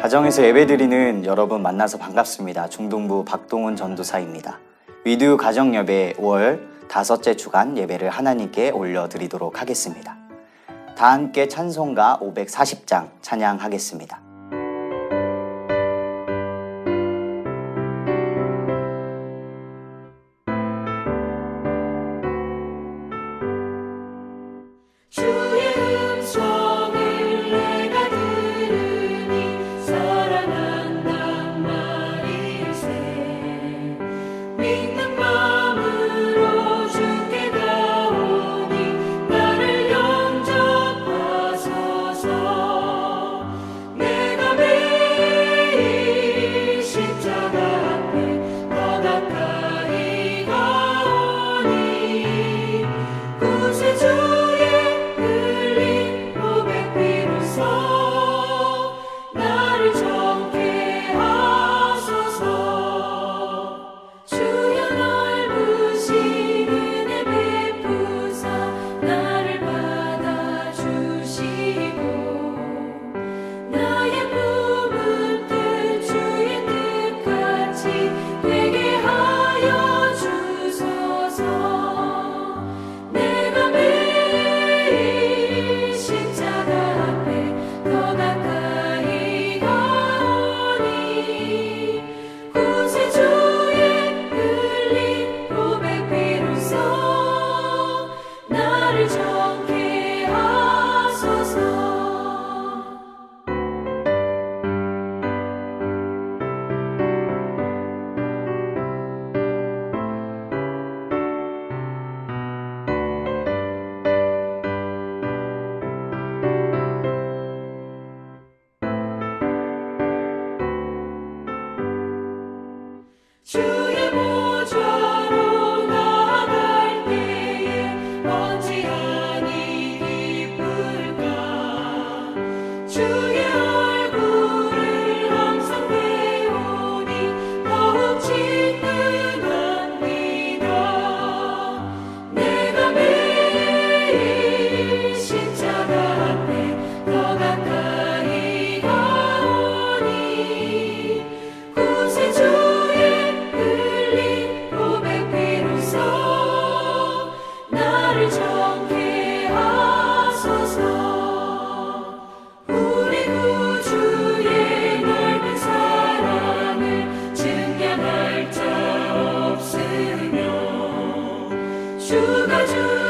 가정에서 예배드리는 여러분 만나서 반갑습니다. 중동부 박동훈 전도사입니다. 위드 가정 예배 5월 다섯째 주간 예배를 하나님께 올려드리도록 하겠습니다. 다 함께 찬송가 540장 찬양하겠습니다.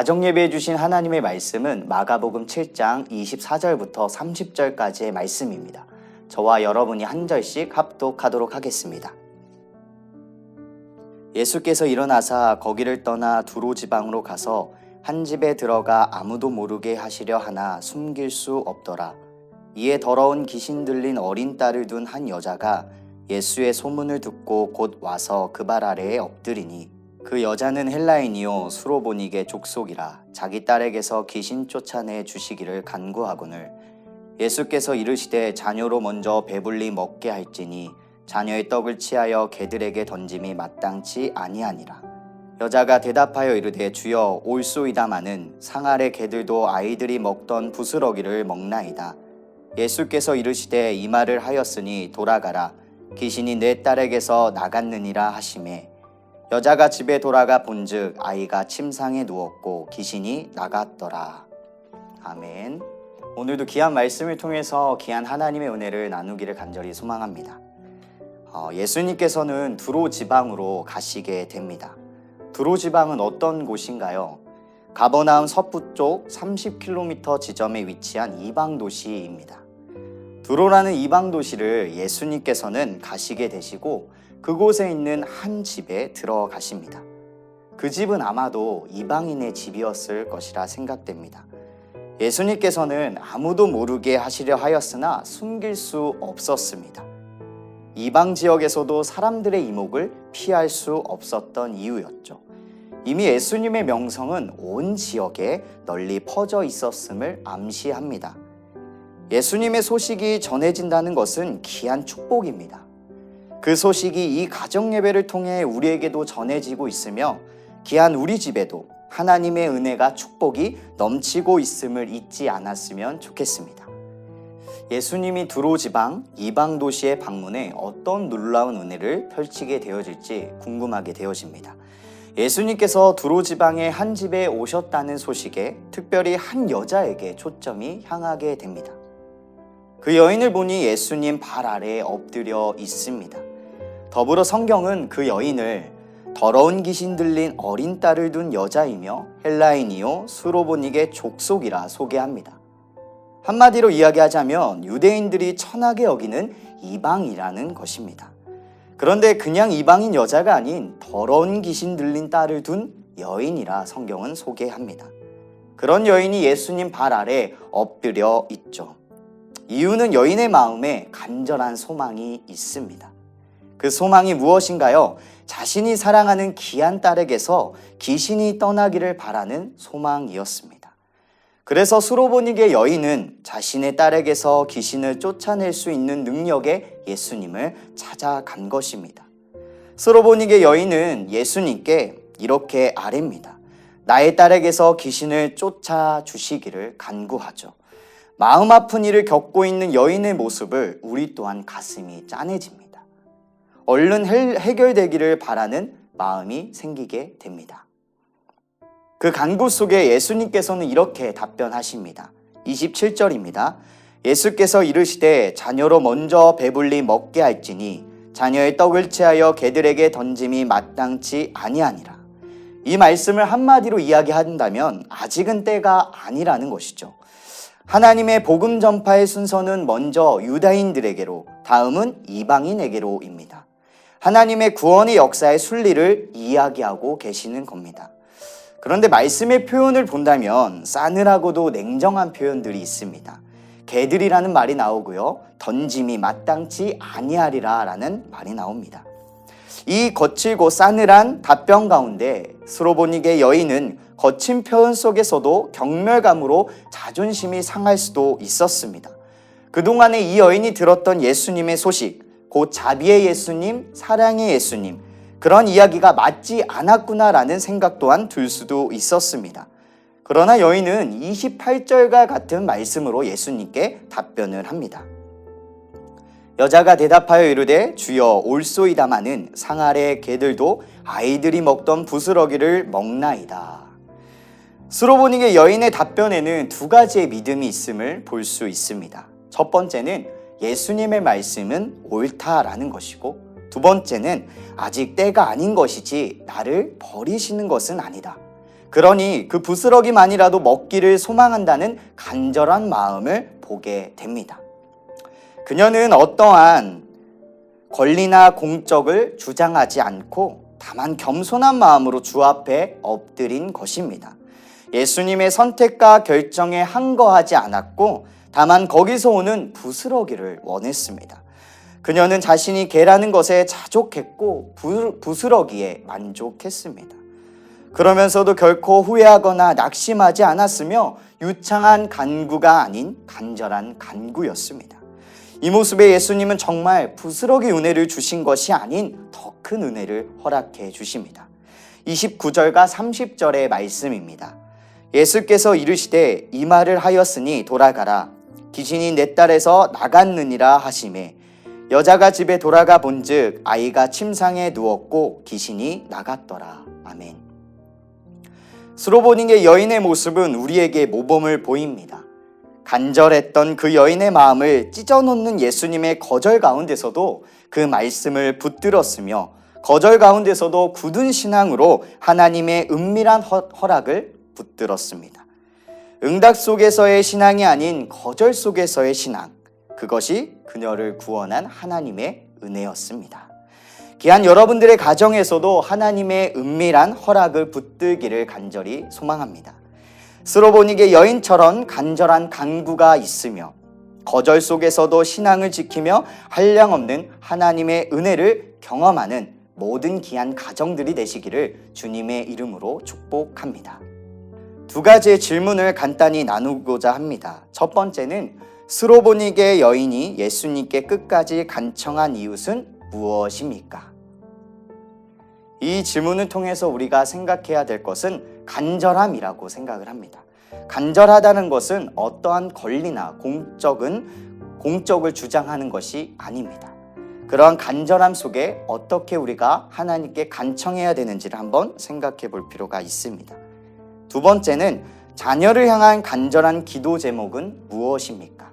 가정 예배해 주신 하나님의 말씀은 마가복음 7장 24절부터 30절까지의 말씀입니다. 저와 여러분이 한 절씩 합독하도록 하겠습니다. 예수께서 일어나사 거기를 떠나 두로 지방으로 가서 한 집에 들어가 아무도 모르게 하시려 하나 숨길 수 없더라. 이에 더러운 귀신 들린 어린 딸을 둔 한 여자가 예수의 소문을 듣고 곧 와서 그 발 아래에 엎드리니 그 여자는 헬라인이요 수로보닉의 족속이라 자기 딸에게서 귀신 쫓아내 주시기를 간구하거늘 예수께서 이르시되 자녀로 먼저 배불리 먹게 할지니 자녀의 떡을 취하여 개들에게 던짐이 마땅치 아니하니라. 여자가 대답하여 이르되 주여 올소이다마는 상아래 개들도 아이들이 먹던 부스러기를 먹나이다. 예수께서 이르시되 이 말을 하였으니 돌아가라. 귀신이 내 딸에게서 나갔느니라 하시매 여자가 집에 돌아가 본즉 아이가 침상에 누웠고 귀신이 나갔더라. 아멘. 오늘도 귀한 말씀을 통해서 귀한 하나님의 은혜를 나누기를 간절히 소망합니다. 어, 예수님께서는 두로 지방으로 가시게 됩니다. 두로 지방은 어떤 곳인가요? 가버나움 서부 쪽 30km 지점에 위치한 이방 도시입니다. 두로라는 이방 도시를 예수님께서는 가시게 되시고 그곳에 있는 한 집에 들어가십니다. 그 집은 아마도 이방인의 집이었을 것이라 생각됩니다. 예수님께서는 아무도 모르게 하시려 하였으나 숨길 수 없었습니다. 이방 지역에서도 사람들의 이목을 피할 수 없었던 이유였죠. 이미 예수님의 명성은 온 지역에 널리 퍼져 있었음을 암시합니다. 예수님의 소식이 전해진다는 것은 귀한 축복입니다. 그 소식이 이 가정 예배를 통해 우리에게도 전해지고 있으며 귀한 우리 집에도 하나님의 은혜가 축복이 넘치고 있음을 잊지 않았으면 좋겠습니다. 예수님이 두로 지방 이방 도시에 방문해 어떤 놀라운 은혜를 펼치게 되어질지 궁금하게 되어집니다. 예수님께서 두로 지방의 한 집에 오셨다는 소식에 특별히 한 여자에게 초점이 향하게 됩니다. 그 여인을 보니 예수님 발 아래에 엎드려 있습니다. 더불어 성경은 그 여인을 더러운 귀신 들린 어린 딸을 둔 여자이며 헬라인이요 수로보닉의 족속이라 소개합니다. 한마디로 이야기하자면 유대인들이 천하게 여기는 이방이라는 것입니다. 그런데 그냥 이방인 여자가 아닌 더러운 귀신 들린 딸을 둔 여인이라 성경은 소개합니다. 그런 여인이 예수님 발 아래 엎드려 있죠. 이유는 여인의 마음에 간절한 소망이 있습니다. 그 소망이 무엇인가요? 자신이 사랑하는 귀한 딸에게서 귀신이 떠나기를 바라는 소망이었습니다. 그래서 수로보닉의 여인은 자신의 딸에게서 귀신을 쫓아낼 수 있는 능력의 예수님을 찾아간 것입니다. 수로보닉의 여인은 예수님께 이렇게 아뢰입니다. 나의 딸에게서 귀신을 쫓아 주시기를 간구하죠. 마음 아픈 일을 겪고 있는 여인의 모습을 우리 또한 가슴이 짠해집니다. 얼른 해- 해결되기를 바라는 마음이 생기게 됩니다. 그 간구 속에 예수님께서는 이렇게 답변하십니다. 27절입니다. 예수께서 이르시되 자녀로 먼저 배불리 먹게 할지니 자녀의 떡을 취하여 개들에게 던짐이 마땅치 아니하니라. 이 말씀을 한마디로 이야기한다면 아직은 때가 아니라는 것이죠. 하나님의 복음 전파의 순서는 먼저 유다인들에게로, 다음은 이방인에게로입니다. 하나님의 구원의 역사의 순리를 이야기하고 계시는 겁니다. 그런데 말씀의 표현을 본다면 싸늘하고도 냉정한 표현들이 있습니다. 개들이라는 말이 나오고요. 던짐이 마땅치 아니하리라 라는 말이 나옵니다. 이 거칠고 싸늘한 답변 가운데 스로보닉의 여인은 거친 표현 속에서도 경멸감으로 자존심이 상할 수도 있었습니다. 그동안에 이 여인이 들었던 예수님의 소식, 곧 자비의 예수님, 사랑의 예수님, 그런 이야기가 맞지 않았구나라는 생각 또한 들 수도 있었습니다. 그러나 여인은 28절과 같은 말씀으로 예수님께 답변을 합니다. 여자가 대답하여 이르되 주여 올소이다마는 상 아래 개들도 아이들이 먹던 부스러기를 먹나이다. 스로보닉의 여인의 답변에는 두 가지의 믿음이 있음을 볼 수 있습니다. 첫 번째는 예수님의 말씀은 옳다라는 것이고 두 번째는 아직 때가 아닌 것이지 나를 버리시는 것은 아니다. 그러니 그 부스러기만이라도 먹기를 소망한다는 간절한 마음을 보게 됩니다. 그녀는 어떠한 권리나 공적을 주장하지 않고 다만 겸손한 마음으로 주 앞에 엎드린 것입니다. 예수님의 선택과 결정에 항거하지 않았고 다만 거기서 오는 부스러기를 원했습니다. 그녀는 자신이 개라는 것에 자족했고 부, 부스러기에 만족했습니다. 그러면서도 결코 후회하거나 낙심하지 않았으며 유창한 간구가 아닌 간절한 간구였습니다. 이 모습에 예수님은 정말 부스러기 은혜를 주신 것이 아닌 더 큰 은혜를 허락해 주십니다. 29절과 30절의 말씀입니다. 예수께서 이르시되 이 말을 하였으니 돌아가라 귀신이 내 딸에서 나갔느니라 하심에 여자가 집에 돌아가 본즉 아이가 침상에 누웠고 귀신이 나갔더라. 아멘. 스로보닝의 여인의 모습은 우리에게 모범을 보입니다. 간절했던 그 여인의 마음을 찢어놓는 예수님의 거절 가운데서도 그 말씀을 붙들었으며 거절 가운데서도 굳은 신앙으로 하나님의 은밀한 허- 허락을 붙들었습니다. 응답 속에서의 신앙이 아닌 거절 속에서의 신앙. 그것이 그녀를 구원한 하나님의 은혜였습니다. 귀한 여러분들의 가정에서도 하나님의 은밀한 허락을 붙들기를 간절히 소망합니다. 스로보닉의 여인처럼 간절한 간구가 있으며 거절 속에서도 신앙을 지키며 한량없는 하나님의 은혜를 경험하는 모든 귀한 가정들이 되시기를 주님의 이름으로 축복합니다. 두 가지의 질문을 간단히 나누고자 합니다. 첫 번째는 스로보닉의 여인이 예수님께 끝까지 간청한 이웃은 무엇입니까? 이 질문을 통해서 우리가 생각해야 될 것은 간절함이라고 생각을 합니다. 간절하다는 것은 어떠한 권리나 공적은 공적을 주장하는 것이 아닙니다. 그러한 간절함 속에 어떻게 우리가 하나님께 간청해야 되는지를 한번 생각해 볼 필요가 있습니다. 두 번째는 자녀를 향한 간절한 기도 제목은 무엇입니까?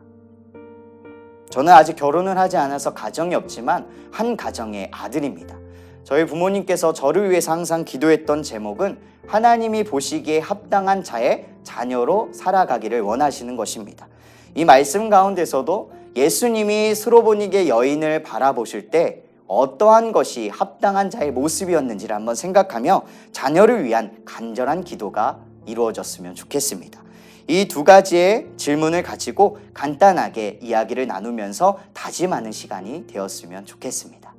저는 아직 결혼을 하지 않아서 가정이 없지만 한 가정의 아들입니다. 저희 부모님께서 저를 위해서 항상 기도했던 제목은 하나님이 보시기에 합당한 자의 자녀로 살아가기를 원하시는 것입니다. 이 말씀 가운데서도 예수님이 스로보닉의 여인을 바라보실 때 어떠한 것이 합당한 자의 모습이었는지를 한번 생각하며 자녀를 위한 간절한 기도가 이루어졌으면 좋겠습니다. 이 두 가지의 질문을 가지고 간단하게 이야기를 나누면서 다짐하는 시간이 되었으면 좋겠습니다.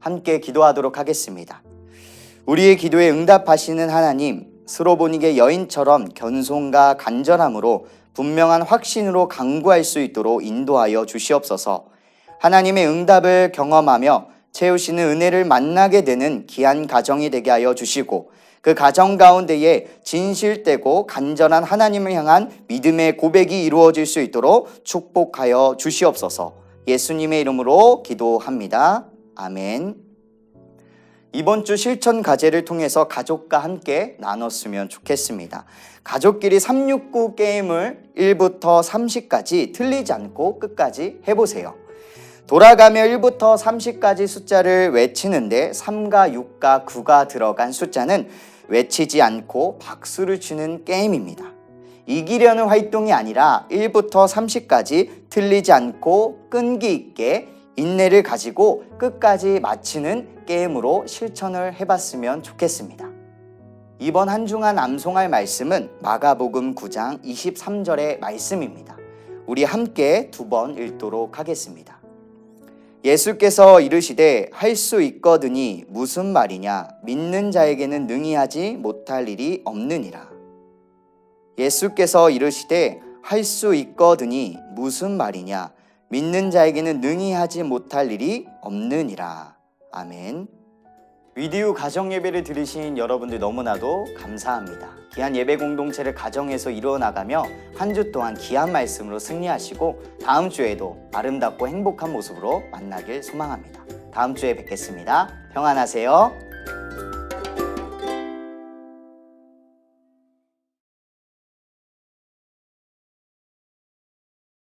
함께 기도하도록 하겠습니다. 우리의 기도에 응답하시는 하나님, 스로보닉의 여인처럼 견손과 간절함으로 분명한 확신으로 강구할 수 있도록 인도하여 주시옵소서. 하나님의 응답을 경험하며 채우시는 은혜를 만나게 되는 귀한 가정이 되게 하여 주시고 그 가정 가운데에 진실되고 간절한 하나님을 향한 믿음의 고백이 이루어질 수 있도록 축복하여 주시옵소서. 예수님의 이름으로 기도합니다. 아멘. 이번 주 실천 과제를 통해서 가족과 함께 나눴으면 좋겠습니다. 가족끼리 369 게임을 1부터 30까지 틀리지 않고 끝까지 해보세요. 돌아가며 1부터 30까지 숫자를 외치는데 3과 6과 9가 들어간 숫자는 외치지 않고 박수를 치는 게임입니다. 이기려는 활동이 아니라 1부터 30까지 틀리지 않고 끈기 있게 인내를 가지고 끝까지 마치는 게임으로 실천을 해봤으면 좋겠습니다. 이번 한 주간 암송할 말씀은 마가복음 9장 23절의 말씀입니다. 우리 함께 두 번 읽도록 하겠습니다. 예수께서 이르시되 할 수 있거든이 무슨 말이냐 믿는 자에게는 능히 하지 못할 일이 없느니라. 예수께서 이르시되 할 수 있거든이 무슨 말이냐 믿는 자에게는 능히 하지 못할 일이 없느니라. 아멘. 위디오 가정 예배를 들으신 여러분들 너무나도 감사합니다. 귀한 예배 공동체를 가정에서 이루어 나가며 한 주 동안 귀한 말씀으로 승리하시고 다음 주에도 아름답고 행복한 모습으로 만나길 소망합니다. 다음 주에 뵙겠습니다. 평안하세요.